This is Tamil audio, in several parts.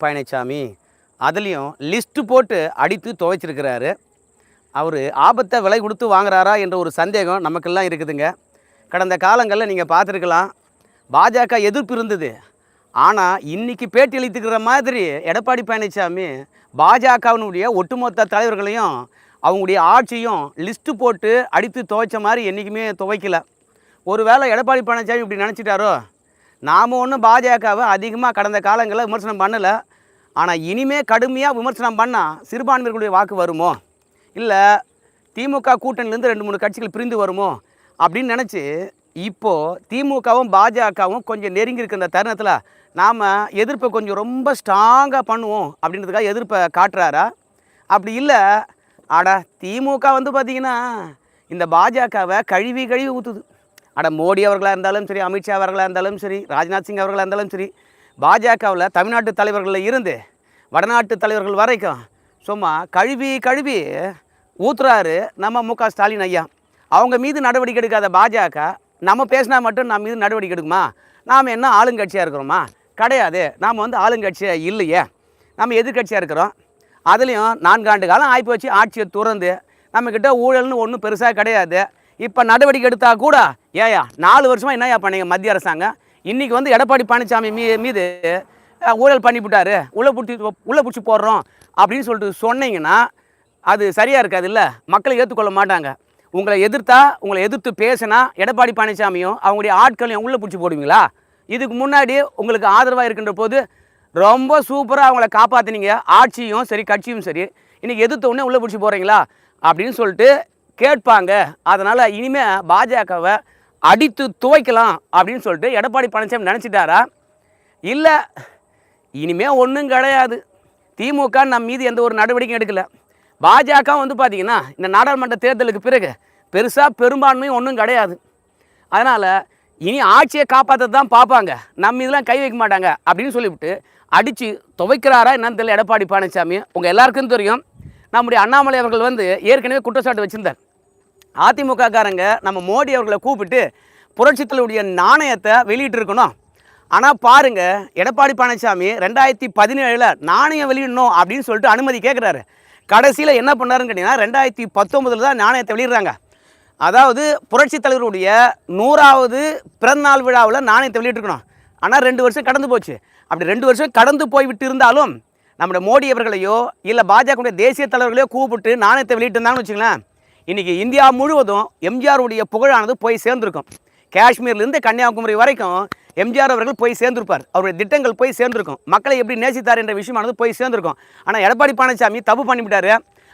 பழனிசாமி அதுலேயும் லிஸ்ட்டு போட்டு அடித்து துவைச்சிருக்கிறாரு. அவர் ஆபத்தை விலை கொடுத்து வாங்குறாரா என்ற ஒரு சந்தேகம் நமக்கெல்லாம் இருக்குதுங்க. கடந்த காலங்களில் நீங்கள் பார்த்துருக்கலாம் பாஜக எதிர்ப்பு இருந்தது. ஆனால் இன்றைக்கி பேட்டி அளித்துக்கிற மாதிரி எடப்பாடி பழனிசாமி பாஜகவினுடைய ஒட்டுமொத்த தலைவர்களையும் அவங்களுடைய ஆட்சியும் லிஸ்ட்டு போட்டு அடித்து துவைச்ச மாதிரி என்றைக்குமே துவைக்கல. ஒருவேளை எடப்பாடி பழனிசாமி இப்படி நினச்சிட்டாரோ? நாம் ஒன்றும் பாஜகவை அதிகமாக கடந்த காலங்களில் விமர்சனம் பண்ணலை. ஆனால் இனிமே கடுமையாக விமர்சனம் பண்ணால் சிறுபான்மையர்களுடைய வாக்கு வருமோ? இல்லை திமுக கூட்டணிலேருந்து ரெண்டு மூணு கட்சிகள் பிரிந்து வருமோ? அப்படின்னு நினச்சி இப்போது திமுகவும் பாஜகவும் கொஞ்சம் நெருங்கி இருக்கிற இந்த தருணத்தில் நாம் எதிர்ப்பை கொஞ்சம் ரொம்ப ஸ்ட்ராங்காக பண்ணுவோம் அப்படின்றதுக்காக எதிர்ப்பை காட்டுறாரா? அப்படி இல்லை. ஆடா திமுக வந்து பார்த்திங்கன்னா இந்த பாஜகவை கழுவி கழுவி ஊற்றுது அட மோடி அவர்களாக இருந்தாலும் சரி அமித்ஷா அவர்களாக இருந்தாலும் சரி ராஜ்நாத் சிங் அவர்களாக இருந்தாலும் சரி பாஜகவில் தமிழ்நாட்டு தலைவர்களில் இருந்து வடநாட்டு தலைவர்கள் வரைக்கும் சும்மா கழுவி கழுவி ஊத்துறாரு நம்ம மு க ஸ்டாலின் ஐயா. அவங்க மீது நடவடிக்கை எடுக்காத பாஜக நம்ம பேசினா மட்டும் நம்ம மீது நடவடிக்கை எடுக்குமா? நாம் என்ன ஆளுங்கட்சியாக இருக்கிறோமா? கிடையாது. நாம் வந்து ஆளுங்கட்சியாக இல்லையே. நம்ம எதிர்க்கட்சியாக இருக்கிறோம். அதுலேயும் நான்காண்டு காலம் ஆகிப்போச்சு ஆட்சியை துறந்து நம்மக்கிட்ட ஊழல்னு ஒன்றும் பெருசாக கிடையாது. இப்போ நடவடிக்கை எடுத்தால் கூட ஏயா நாலு வருஷமாக என்னய்யா பண்ணீங்க மத்திய அரசாங்கம்? இன்றைக்கி வந்து எடப்பாடி பழனிசாமி மீ மீது ஊழல் பண்ணிவிட்டாரு உள்ளே பிடிச்சி உள்ளே பிடிச்சி போடுறோம் அப்படின்னு சொல்லிட்டு சொன்னீங்கன்னா அது சரியாக இருக்காது இல்லை? மக்களை ஏற்றுக்கொள்ள மாட்டாங்க. உங்களை எதிர்த்தா உங்களை எதிர்த்து பேசினா எடப்பாடி பழனிசாமியும் அவங்களுடைய ஆட்களையும் உள்ளே பிடிச்சி போடுவீங்களா? இதுக்கு முன்னாடி உங்களுக்கு ஆதரவாக இருக்கின்ற போது ரொம்ப சூப்பராக அவங்கள காப்பாற்றினீங்க ஆட்சியும் சரி கட்சியும் சரி. இன்றைக்கி எதிர்த்த உடனே உள்ளே பிடிச்சி போகிறீங்களா அப்படின்னு சொல்லிட்டு கேட்பாங்க. அதனால் இனிமேல் பாஜகவை அடித்து துவைக்கலாம் அப்படின்னு சொல்லிட்டு எடப்பாடி பழனிசாமி நினச்சிட்டாரா? இல்லை இனிமேல் ஒன்றும் கிடையாது. திமுக நம் மீது எந்த ஒரு நடவடிக்கையும் எடுக்கலை. பாஜக வந்து பார்த்திங்கன்னா இந்த நாடாளுமன்ற தேர்தலுக்கு பிறகு பெருசாக பெரும்பான்மையும் ஒன்றும் கிடையாது. அதனால் இனி ஆட்சியை காப்பாற்ற தான் பார்ப்பாங்க. நம்ம இதெல்லாம் கை வைக்க மாட்டாங்க அப்படின்னு சொல்லிவிட்டு அடித்து துவைக்கிறாரா என்னன்னு தெரியல எடப்பாடி பழனிசாமி. உங்கள் எல்லாருக்கும் தெரியும். நம்முடைய அண்ணாமலை அவர்கள் வந்து ஏற்கனவே குற்றச்சாட்டு வச்சிருந்தார். அதிமுககாரங்க நம்ம மோடி அவர்களை கூப்பிட்டு புரட்சித்தலுடைய நாணயத்தை வெளியிட்டிருக்கணும். ஆனால் பாருங்கள் எடப்பாடி பழனிசாமி ரெண்டாயிரத்தி பதினேழில் நாணயம் வெளியிடணும் அப்படின்னு சொல்லிட்டு அனுமதி கேட்குறாரு கடைசியில் என்ன பண்ணாருன்னு கேட்டிங்கன்னா ரெண்டாயிரத்தி பத்தொம்பதில் தான் நாணயத்தை வெளியிடுறாங்க. அதாவது புரட்சித் தலைவருடைய நூறாவது பிறந்தநாள் விழாவில் நாணயத்தை வெளியிட்டிருக்கணும். ஆனால் ரெண்டு வருஷம் கடந்து போச்சு. அப்படி ரெண்டு வருஷம் கடந்து போய்விட்டு இருந்தாலும் நம்முடைய மோடி அவர்களையோ இல்லை பாஜகவுடைய தேசிய தலைவர்களையோ கூப்பிட்டு நாணயத்தை வெளியிட்டிருந்தாங்கன்னு வச்சுங்களேன் இன்றைக்கி இந்தியா முழுவதும் எம்ஜிஆருடைய புகழானது போய் சேர்ந்திருக்கும். காஷ்மீர்லேருந்து கன்னியாகுமரி வரைக்கும் எம்ஜிஆர் அவர்கள் போய் சேர்ந்திருப்பார். அவருடைய திட்டங்கள் போய் சேர்ந்திருக்கும். மக்களை எப்படி நேசித்தார் என்ற விஷயமானது போய் சேர்ந்திருக்கும். ஆனால் எடப்பாடி பழனிசாமி தப்பு பண்ணிவிட்டாரு.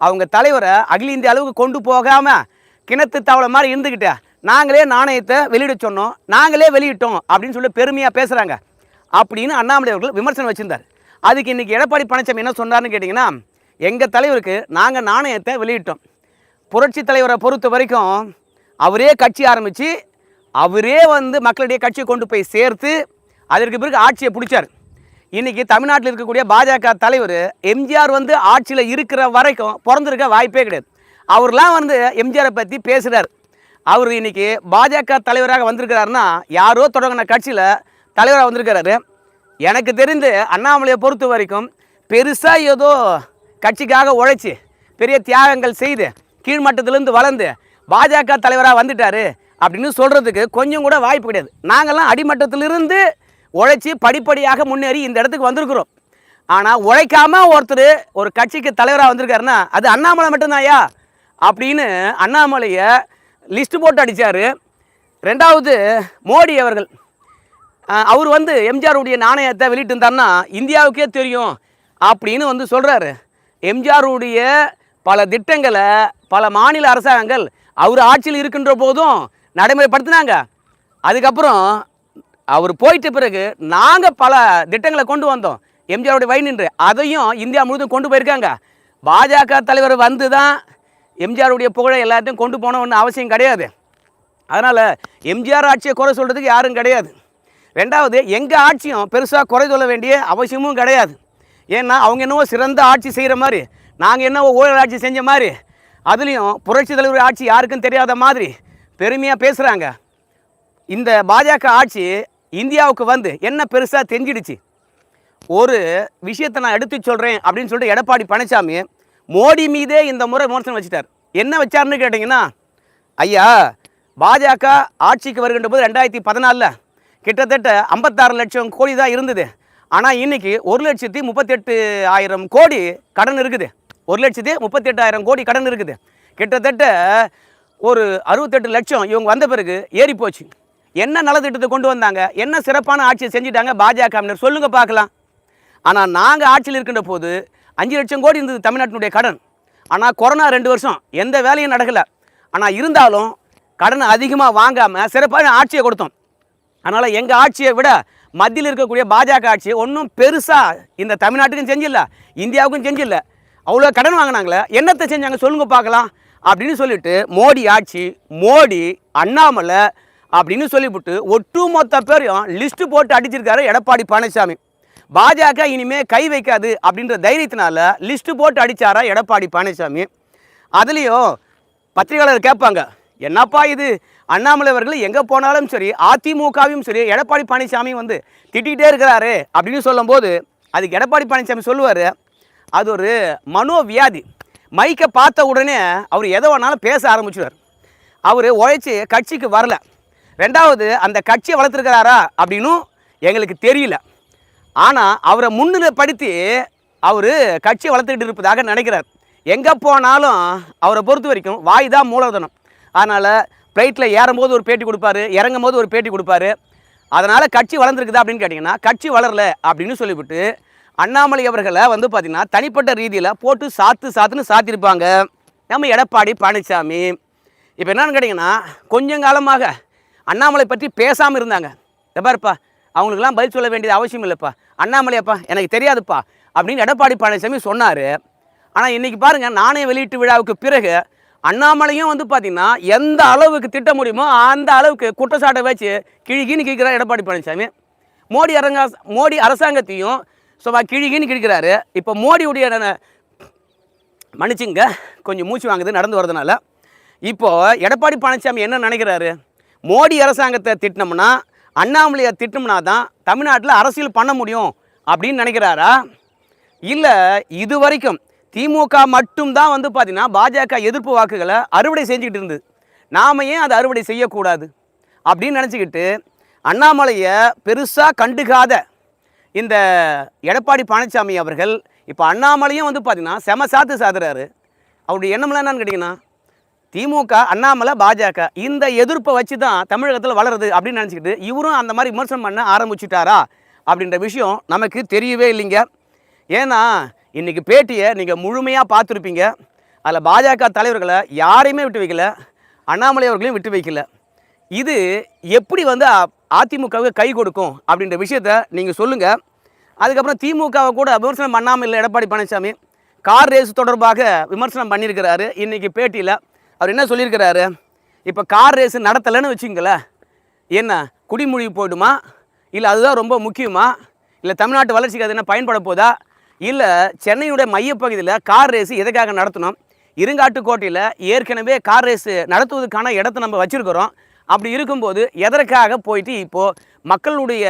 அவங்க தலைவரை அகில இந்திய அளவுக்கு கொண்டு போகாமல் கிணத்து தவளை மாதிரி இருந்துக்கிட்டு நாங்களே நாணயத்தை வெளியிட சொன்னோம் நாங்களே வெளியிட்டோம் அப்படின்னு சொல்லி பெருமையாக பேசுகிறாங்க அப்படின்னு அண்ணாமலை அவர்கள் விமர்சனம் வச்சிருந்தார். அதுக்கு இன்றைக்கி எடப்பாடி பழனிசாமி என்ன சொன்னார்னு கேட்டிங்கன்னா எங்கள் தலைவருக்கு நாங்கள் நாணயத்தை வெளியிட்டோம். புரட்சி தலைவரை பொறுத்த வரைக்கும் அவரே கட்சி ஆரம்பித்து அவரே வந்து மக்களுடைய கட்சியை கொண்டு போய் சேர்த்து அதற்கு பிறகு ஆட்சியை பிடிச்சார். இன்றைக்கி தமிழ்நாட்டில் இருக்கக்கூடிய பாஜக தலைவர் எம்ஜிஆர் வந்து ஆட்சியில் இருக்கிற வரைக்கும் பிறந்திருக்க வாய்ப்பே கிடையாது. அவர்லாம் வந்து எம்ஜிஆரை பற்றி பேசுகிறார் அவர் இன்றைக்கி பாஜக தலைவராக வந்திருக்கிறாருன்னா யாரோ தொடங்கின கட்சியில் தலைவராக வந்திருக்கிறாரு. எனக்கு தெரிந்து அண்ணாமலையை பொறுத்த வரைக்கும் பெருசாக ஏதோ கட்சிக்காக உழைச்சி பெரிய தியாகங்கள் செய்து கீழ்மட்டத்திலேருந்து வளர்ந்து பாஜக தலைவராக வந்துட்டாரு அப்படின்னு சொல்கிறதுக்கு கொஞ்சம் கூட வாய்ப்பு கிடையாது. நாங்கள்லாம் அடிமட்டத்திலிருந்து உழைச்சி படிப்படியாக முன்னேறி இந்த இடத்துக்கு வந்திருக்கிறோம். ஆனால் உழைக்காமல் ஒருத்தர் ஒரு கட்சிக்கு தலைவராக வந்திருக்காருன்னா அது அண்ணாமலை மட்டும்தான்யா? அப்படின்னு அண்ணாமலையை லிஸ்ட்டு போட்டு அடித்தார் ரெண்டாவது மோடி அவர்கள். அவர் வந்து எம்ஜிஆருடைய நாணயத்தை வெளியிட்டிருந்தாருன்னா இந்தியாவுக்கே தெரியும் அப்படின்னு வந்து சொல்கிறாரு எம்ஜிஆருடைய பல திட்டங்களை பல மாநில அரசாங்கங்கள் அவர் ஆட்சியில் இருக்கின்ற போதும் நடைமுறைப்படுத்தினாங்க. அதுக்கப்புறம் அவர் போயிட்ட பிறகு நாங்கள் பல திட்டங்களை கொண்டு வந்தோம். எம்ஜிஆருடைய வழி நின்று. அதையும் இந்தியா முழுவதும் கொண்டு போயிருக்காங்க. பாஜக தலைவர் வந்து தான் எம்ஜிஆருடைய புகழை எல்லாத்தையும் கொண்டு போனோம்னு அவசியம் கிடையாது. அதனால் எம்ஜிஆர் ஆட்சியை குறை சொல்கிறதுக்கு யாரும் கிடையாது. ரெண்டாவது எங்கள் ஆட்சியும் பெருசாக குறை சொல்ல வேண்டிய அவசியமும் கிடையாது. ஏன்னா அவங்க என்னவோ சிறந்த ஆட்சி செய்கிற மாதிரி நாங்கள் என்னவோ ஊழல் ஆட்சி செஞ்ச மாதிரி அதுலேயும் புரட்சி தலைவர் ஆட்சி யாருக்கும் தெரியாத மாதிரி பெருமையாக பேசுகிறாங்க இந்த பாஜக ஆட்சி இந்தியாவுக்கு வந்து என்ன பெருசாக தெரிஞ்சிடுச்சு? ஒரு விஷயத்தை நான் எடுத்து சொல்கிறேன் அப்படின்னு சொல்லிட்டு எடப்பாடி பழனிசாமி மோடி மீதே இந்த முறை விமர்சனம் வச்சுட்டார். என்ன வச்சாருன்னு கேட்டிங்கன்னா ஐயா பாஜக ஆட்சிக்கு வருகின்ற போது ரெண்டாயிரத்தி பதினாலில் கிட்டத்தட்ட ஐம்பத்தாறு லட்சம் கோடி தான் இருந்தது. ஆனால் இன்னைக்கு ஒரு லட்சத்தி முப்பத்தெட்டு ஆயிரம் கோடி கடன் இருக்குது. ஒரு லட்சத்தி முப்பத்தெட்டாயிரம் கோடி கடன் இருக்குது. கிட்டத்தட்ட ஒரு அறுபத்தெட்டு லட்சம் இவங்க வந்த பிறகு ஏறி போச்சு. என்ன நலத்திட்டத்தை கொண்டு வந்தாங்க? என்ன சிறப்பான ஆட்சியை செஞ்சுட்டாங்க பாஜகவினர் சொல்லுங்கள் பார்க்கலாம். ஆனால் நாங்கள் ஆட்சியில் இருக்கின்ற போது அஞ்சு லட்சம் கோடி இருந்தது தமிழ்நாட்டினுடைய கடன். ஆனால் கொரோனா ரெண்டு வருஷம் எந்த வேலையும் நடக்கலை. ஆனால் இருந்தாலும் கடன் அதிகமாக வாங்காமல் சிறப்பான ஆட்சியை கொடுத்தோம். அதனால் எங்கள் ஆட்சியை விட மத்தியில் இருக்கக்கூடிய பாஜக ஆட்சி ஒன்றும் பெருசாக இந்த தமிழ்நாட்டுக்கும் செஞ்சில்ல இந்தியாவுக்கும் செஞ்சில்ல. அவ்வளோ கடன் வாங்கினாங்களே என்னத்தை செஞ்சாங்க சொல்லுங்க பார்க்கலாம் அப்படின்னு சொல்லிட்டு மோடி ஆட்சி மோடி அண்ணாமலை அப்படின்னு சொல்லிவிட்டு ஒட்டுமொத்த பேரையும் லிஸ்ட்டு போட்டு அடிச்சிருக்காரு எடப்பாடி பழனிசாமி. பாஜக இனிமேல் கை வைக்காது அப்படின்ற தைரியத்தினால லிஸ்ட்டு போட்டு அடித்தாரா எடப்பாடி பழனிசாமி. அதுலேயும் பத்திரிகையாளர் கேட்பாங்க என்னப்பா இது? அண்ணாமலை அவர்கள் எங்கே போனாலும் சரி அதிமுகவையும் சரி எடப்பாடி பழனிசாமி வந்து திட்டிகிட்டே இருக்கிறாரு அப்படின்னு சொல்லும்போது அதுக்கு எடப்பாடி பழனிசாமி சொல்லுவார் அது ஒரு மனோவியாதி. மைக்கை பார்த்த உடனே அவர் எதை வேணாலும் பேச ஆரம்பிச்சுவார் அவர் உழைச்சி கட்சிக்கு வரல. ரெண்டாவது அந்த கட்சியை வளர்த்துருக்கிறாரா அப்படின்னும் எங்களுக்கு தெரியல. ஆனால் அவரை முன்னிலைப்படுத்தி அவர் கட்சியை வளர்த்துக்கிட்டு இருப்பதாக நினைக்கிறார். எங்கே போனாலும் அவரை பொறுத்த வரைக்கும் வாய் தான் மூலதனம். அதனால் ஃப்ளைட்டில் ஏறும்போது ஒரு பேட்டி கொடுப்பாரு இறங்கும் போது ஒரு பேட்டி கொடுப்பாரு. அதனால் கட்சி வளர்ந்துருக்குதா அப்படின்னு கேட்டிங்கன்னா கட்சி வளரல அப்படின்னு சொல்லிவிட்டு அண்ணாமலை அவர்களை வந்து பார்த்திங்கன்னா தனிப்பட்ட ரீதியில் போட்டு சாத்து சாத்துன்னு சாத்திருப்பாங்க. நம்ம எடப்பாடி பழனிசாமி இப்போ என்னன்னு கேட்டிங்கன்னா கொஞ்சம் காலமாக அண்ணாமலை பற்றி பேசாமல் இருந்தாங்க. எப்பாருப்பா அவங்களுக்கெல்லாம் பதில் சொல்ல வேண்டியது அவசியம் இல்லைப்பா. அண்ணாமலையப்பா எனக்கு தெரியாதுப்பா அப்படின்னு எடப்பாடி பழனிசாமி சொன்னார். ஆனால் இன்றைக்கி பாருங்கள் நாணய வெளியீட்டு விழாவுக்கு பிறகு அண்ணாமலையும் வந்து பார்த்திங்கன்னா எந்த அளவுக்கு திட்ட முடியுமோ அந்த அளவுக்கு குற்றச்சாட்டை வச்சு கிழிகின்னு கேட்குறார் எடப்பாடி பழனிசாமி. மோடி அரங்கா மோடி அரசாங்கத்தையும் சும்மா கிழிகின்னு கிழிக்கிறாரு. இப்போ மோடியுடைய மன்னிச்சுங்க கொஞ்சம் மூச்சு வாங்குது நடந்து வரதுனால இப்போது எடப்பாடி பழனிசாமி என்ன நினைக்கிறாரு? மோடி அரசாங்கத்தை திட்டினோம்னா அண்ணாமலையை திட்டம்னா தான் தமிழ்நாட்டில் அரசியல் பண்ண முடியும் அப்படின்னு நினைக்கிறாரா? இல்லை இது வரைக்கும் திமுக மட்டும்தான் வந்து பார்த்தீங்கன்னா பாஜக எதிர்ப்பு வாக்குகளை அறுவடை செஞ்சுக்கிட்டு இருந்தது. நாம ஏன் அதை அறுவடை செய்யக்கூடாது? அப்படின்னு நினச்சிக்கிட்டு அண்ணாமலையை பெருசாக கண்டுக்காத இந்த எடப்பாடி பழனிசாமி அவர்கள் இப்போ அண்ணாமலையும் வந்து பார்த்தீங்கன்னா செம சாத்து சாதுறாரு. அவருடைய எண்ணம்லாம் என்னன்னு கேட்டிங்கன்னா திமுக அண்ணாமலை பாஜக இந்த எதிர்ப்பை வச்சு தான் தமிழகத்தில் வளருது அப்படின்னு நினச்சிக்கிட்டு இவரும் அந்த மாதிரி விமர்சனம் பண்ண ஆரம்பிச்சிட்டாரா அப்படின்ற விஷயம் நமக்கு தெரியவே இல்லைங்க. ஏன்னா இன்றைக்கி பேட்டியை நீங்கள் முழுமையாக பார்த்துருப்பீங்க. அதில் பாஜக தலைவர்களை யாரையுமே விட்டு வைக்கல. அண்ணாமலை அவர்களையும் விட்டு வைக்கல. இது எப்படி வந்து அ- அதிமுகவுக்கு கை கொடுக்கும் அப்படின்ற விஷயத்த நீங்கள் சொல்லுங்கள் அதுக்கப்புறம் திமுகவை கூட விமர்சனம் பண்ணாமல் இல்லை எடப்பாடி பழனிசாமி. கார் ரேஸ் தொடர்பாக விமர்சனம் பண்ணியிருக்கிறாரு இன்றைக்கி பேட்டியில். அவர் என்ன சொல்லியிருக்கிறாரு? இப்போ கார் ரேஸ் நடத்தலைன்னு வச்சுங்களேன் என்ன குடிமொழி போயிடுமா? இல்லை அதுதான் ரொம்ப முக்கியமா? இல்லை தமிழ்நாட்டு வளர்ச்சிக்கு அது என்ன பயன்பட போதா? இல்லை சென்னையுடைய மையப்பகுதியில் கார் ரேஸு எதுக்காக நடத்தணும் இருங்காட்டுக்கோட்டையில் ஏற்கனவே கார் ரேஸு நடத்துவதற்கான இடத்த நம்ம வச்சுருக்கிறோம். அப்படி இருக்கும்போது எதற்காக போயிட்டு இப்போது மக்களுடைய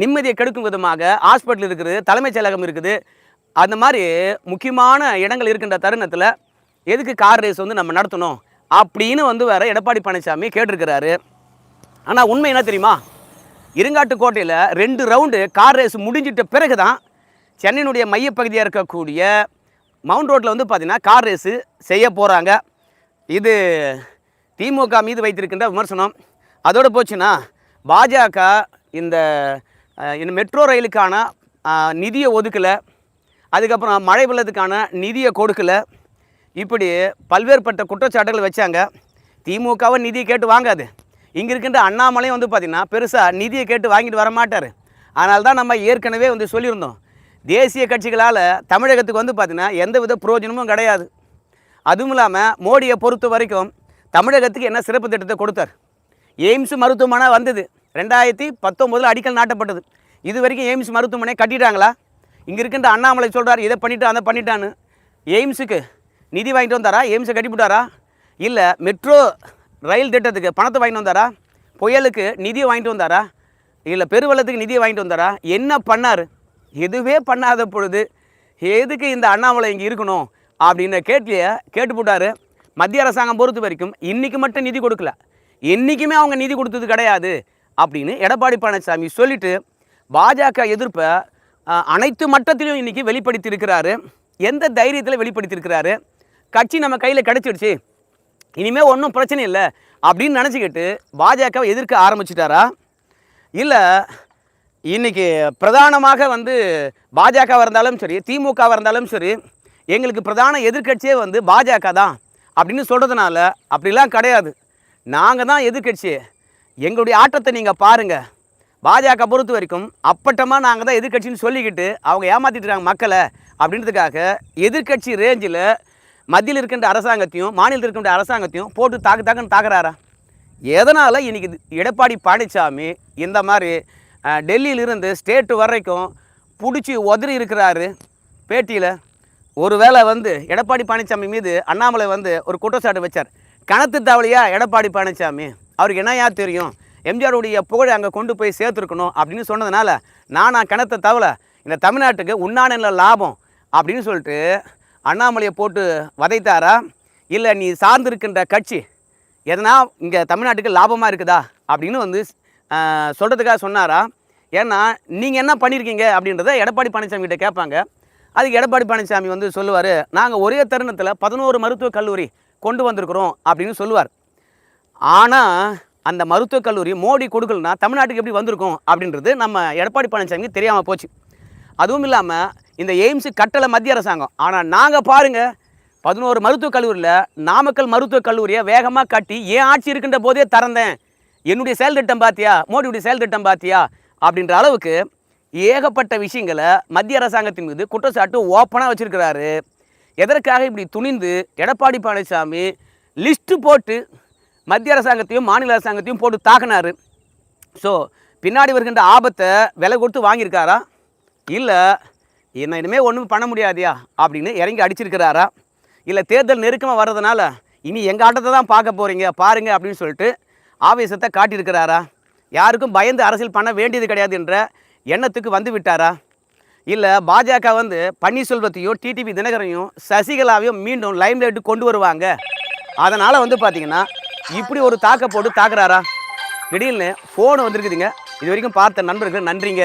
நிம்மதியை கெடுக்கும் விதமாக ஹாஸ்பிட்டல் இருக்குது தலைமைச் செயலகம் இருக்குது. அந்த மாதிரி முக்கியமான இடங்கள் இருக்கின்ற தருணத்தில் எதுக்கு கார் ரேஸ் வந்து நம்ம நடத்தணும்? அப்படின்னு வந்து வேறு எடப்பாடி பழனிசாமி கேட்டிருக்கிறாரு. ஆனால் உண்மை என்ன தெரியுமா? இருங்காட்டுக்கோட்டையில் ரெண்டு ரவுண்டு கார் ரேஸ் முடிஞ்சிட்ட பிறகு தான் சென்னையினுடைய மையப்பகுதியாக இருக்கக்கூடிய மவுண்ட் ரோட்டில் வந்து பார்த்திங்கன்னா கார் ரேஸு செய்ய போகிறாங்க இது திமுக மீது வைத்திருக்கின்ற விமர்சனம். அதோடு போச்சுன்னா பாஜக இந்த மெட்ரோ ரயிலுக்கான நிதியை ஒதுக்கலை. அதுக்கப்புறம் மழை வெள்ளத்துக்கான நிதியை கொடுக்கல. இப்படி பல்வேறுபட்ட குற்றச்சாட்டுகள் வச்சாங்க. திமுகவை நிதியை கேட்டு வாங்காது. இங்கே இருக்கின்ற அண்ணாமலையும் வந்து பார்த்திங்கன்னா பெருசாக நிதியை கேட்டு வாங்கிட்டு வர மாட்டார் அதனால தான் நம்ம ஏற்கனவே வந்து சொல்லியிருந்தோம். தேசிய கட்சிகளால் தமிழகத்துக்கு வந்து பார்த்திங்கன்னா எந்த வித பிரயோஜனமும் கிடையாது. அதுவும் இல்லாமல் மோடியை பொறுத்த வரைக்கும் தமிழகத்துக்கு என்ன சிறப்பு திட்டத்தை கொடுத்தார்? எய்ம்ஸ் மருத்துவமனை வந்தது. ரெண்டாயிரத்தி பத்தொம்போதில் அடிக்கல் நாட்டப்பட்டது. இது வரைக்கும் எய்ம்ஸ் மருத்துவமனை கட்டிட்டாங்களா? இங்கே இருக்கின்ற அண்ணாமலை சொல்கிறார் இதை பண்ணிட்டு அதை பண்ணிட்டான்னு. எய்ம்ஸுக்கு நிதி வாங்கிட்டு வந்தாரா? எய்ம்ஸை கட்டிவிட்டாரா இல்லை மெட்ரோ ரயில் திட்டத்துக்கு பணத்தை வாங்கிட்டு வந்தாரா? புயலுக்கு நிதியை வாங்கிட்டு வந்தாரா? இல்லை பெருவெள்ளத்துக்கு நிதியை வாங்கிட்டு வந்தாரா? என்ன பண்ணார்? எதுவே பண்ணாத பொழுது எதுக்கு இந்த அண்ணாமலை இங்கே இருக்கணும்? அப்படின்னு கேட்லிய கேட்டு போட்டாரு. மத்திய அரசாங்கம் பொறுத்த வரைக்கும் இன்றைக்கி மட்டும் நிதி கொடுக்கல. என்றைக்குமே அவங்க நிதி கொடுத்தது கிடையாது அப்படின்னு எடப்பாடி பழனிசாமி சொல்லிட்டு பாஜக எதிர்ப்பை அனைத்து மட்டத்திலும் இன்றைக்கி வெளிப்படுத்தியிருக்கிறாரு. எந்த தைரியத்தில் வெளிப்படுத்தியிருக்கிறாரு? கட்சி நம்ம கையில் கிடச்சிடுச்சு. இனிமேல் ஒன்றும் பிரச்சனை இல்லை அப்படின்னு நினச்சிக்கிட்டு பாஜகவை எதிர்க்க ஆரம்பிச்சிட்டாரா? இல்லை இன்னைக்கு பிரதானமாக வந்து பாஜகவாக இருந்தாலும் சரி திமுகவாக இருந்தாலும் சரி எங்களுக்கு பிரதான எதிர்க்கட்சியே வந்து பாஜக தான் அப்படின்னு சொல்கிறதுனால அப்படிலாம் கிடையாது. நாங்கள் தான் எதிர்க்கட்சி. எங்களுடைய ஆட்டத்தை நீங்கள் பாருங்கள் பாஜக பொறுத்த வரைக்கும் அப்பட்டமாக நாங்கள் தான் எதிர்க்கட்சின்னு சொல்லிக்கிட்டு அவங்க ஏமாற்றிட்டுறாங்க இருக்காங்க மக்களை அப்படின்றதுக்காக எதிர்க்கட்சி ரேஞ்சில் மத்தியில் இருக்கின்ற அரசாங்கத்தையும் மாநிலத்தில் இருக்கின்ற அரசாங்கத்தையும் போட்டு தாக்கு தாக்குன்னு தாக்குறாரா? எதனால் இன்றைக்கி இது எடப்பாடி பழனிசாமி இந்த மாதிரி டெல்லியிலிருந்து ஸ்டேட்டு வரைக்கும் பிடிச்சி உதறி இருக்கிறாரு பேட்டியில். ஒருவேளை வந்து எடப்பாடி பழனிசாமி மீது அண்ணாமலை வந்து ஒரு குற்றச்சாட்டு வச்சார். கணத்து தவளையா எடப்பாடி பழனிசாமி அவருக்கு என்னையா தெரியும்? எம்ஜிஆருடைய புகழை அங்கே கொண்டு போய் சேர்த்துருக்கணும் அப்படின்னு சொன்னதுனால நானா கணத்தை தவளை இந்த தமிழ்நாட்டுக்கு உண்ணான லாபம் அப்படின்னு சொல்லிட்டு அண்ணாமலையை போட்டு வதைத்தாரா? இல்லை நீ சார்ந்திருக்கின்ற கட்சி எதனா இங்கே தமிழ்நாட்டுக்கு லாபமாக இருக்குதா? அப்படின்னு வந்து சொல்கிறதுக்காக சொன்னாரா? ஏன்னா நீங்கள் என்ன பண்ணியிருக்கீங்க அப்படின்றத எடப்பாடி பழனிசாமி கிட்ட கேட்பாங்க. அதுக்கு எடப்பாடி பழனிசாமி வந்து சொல்லுவார் நாங்கள் ஒரே தருணத்தில் பதினோரு மருத்துவக் கல்லூரி கொண்டு வந்திருக்கிறோம் அப்படின்னு சொல்லுவார். ஆனால் அந்த மருத்துவக் கல்லூரி மோடி கொடுக்கலனா தமிழ்நாட்டுக்கு எப்படி வந்திருக்கும் அப்படின்றது நம்ம எடப்பாடி பழனிசாமிக்கு தெரியாமல் போச்சு. அதுவும் இல்லாமல் இந்த எய்ம்ஸு கட்டளை மத்திய அரசாங்கம். ஆனால் நாங்கள் பாருங்கள் பதினோரு மருத்துவக் கல்லூரியில் நாமக்கல் மருத்துவக் கல்லூரியை வேகமாக கட்டி ஏன் ஆட்சி இருக்கின்ற போதே திறந்தேன். என்னுடைய செயல் திட்டம் பார்த்தியா மோடியுடைய செயல் திட்டம் பார்த்தியா அப்படின்ற அளவுக்கு ஏகப்பட்ட விஷயங்களை மத்திய அரசாங்கத்தின் மீது குற்றச்சாட்டு ஓப்பனாக வச்சுருக்கிறாரு. எதற்காக இப்படி துணிந்து எடப்பாடி பழனிசாமி லிஸ்ட்டு போட்டு மத்திய அரசாங்கத்தையும் மாநில அரசாங்கத்தையும் போட்டு தாக்கினார்? ஸோ பின்னாடி வருகின்ற ஆபத்தை விலை கொடுத்து வாங்கியிருக்காரா? இல்லை என்ன இனிமேல் ஒன்றும் பண்ண முடியாதியா? அப்படின்னு இறங்கி அடிச்சிருக்கிறாரா? இல்லை தேர்தல் நெருக்கமாக வர்றதுனால இனி எங்கள் ஆட்டத்தை தான் பார்க்க போகிறீங்க பாருங்கள் அப்படின்னு சொல்லிட்டு ஆவேசத்தை காட்டியிருக்கிறாரா? யாருக்கும் பயந்து அரசியல் பண்ண வேண்டியது கிடையாது என்ற எண்ணத்துக்கு வந்து விட்டாரா? இல்லை பாஜக வந்து பன்னீர்செல்வத்தையும் டிடிவி தினகரையும் சசிகலாவையும் மீண்டும் லைம்லைட்டு கொண்டு வருவாங்க. அதனால் வந்து பார்த்தீங்கன்னா இப்படி ஒரு தாக்க போட்டு தாக்குறாரா? திடீர்னு ஃபோன் வந்திருக்குதுங்க. இது வரைக்கும் பார்த்த நண்பர்கள் நன்றிங்க.